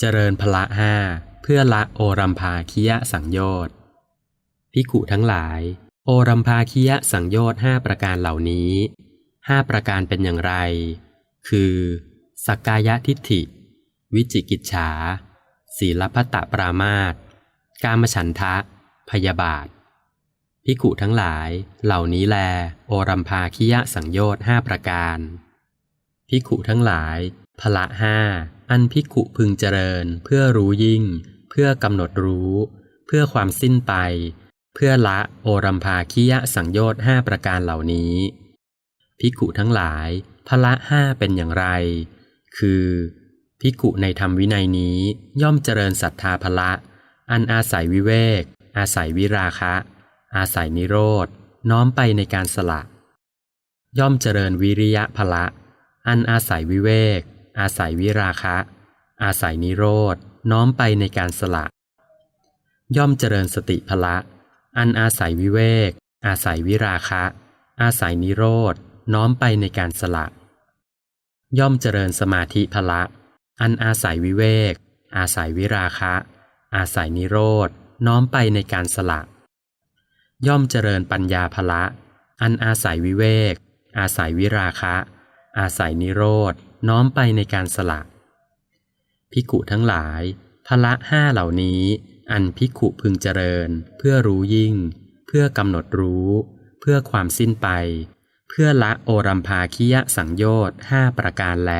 เจริญพละห้าเพื่อละโอรัมภาคิยะสังโยชน์พิกุทั้งหลาย โอรัมภาคิยะสังโยชน์ห้าประการเหล่านี้ห้าประการเป็นอย่างไร คือสักกายทิฏฐิ วิจิกิจฉา ศีลพัตตปรามาตกามฉันทะ พยาบาทพิกุทั้งหลาย เหล่านี้แล โอรัมภาคิยะสังโยชน์ห้าประการพิกุทั้งหลาย พละห้าอันพิกุพึงเจริญ เพื่อรู้ยิ่ง เพื่อกำหนดรู้ เพื่อความสิ้นไป เพื่อละโอรัมภาคิยะสังโยชน์ห้าประการเหล่านี้ พิกุทั้งหลายพละห้าเป็นอย่างไร คือพิกุในธรรมวินัยนี้ย่อมเจริญศรัทธาพละ อันอาศัยวิเวก อาศัยวิราคะ อาศัยนิโรธน้อมไปในการสละ ย่อมเจริญวิริยะพละ อันอาศัยวิเวก อาศัยวิราคะ อาศัยนิโรธน้อมไปในการสละ ย่อมเจริญสติพละ อันอาศัยวิเวก อาศัยวิราคะ อาศัยนิโรธน้อมไปในการสละ ย่อมเจริญสมาธิพละ อันอาศัยวิเวก อาศัยวิราคะ อาศัยนิโรธน้อมไปในการสละ ย่อมเจริญปัญญาพละ อันอาศัยวิเวก อาศัยวิราคะ อาศัยนิโรธ น้อมไปในการสละ พิกุทั้งหลายพละห้าเหล่านี้อันพิกุพึงเจริญ เพื่อรู้ยิ่ง เพื่อกำหนดรู้ เพื่อความสิ้นไป เพื่อละโอรัมภาคิยะสังโยชน์ห้าประการแล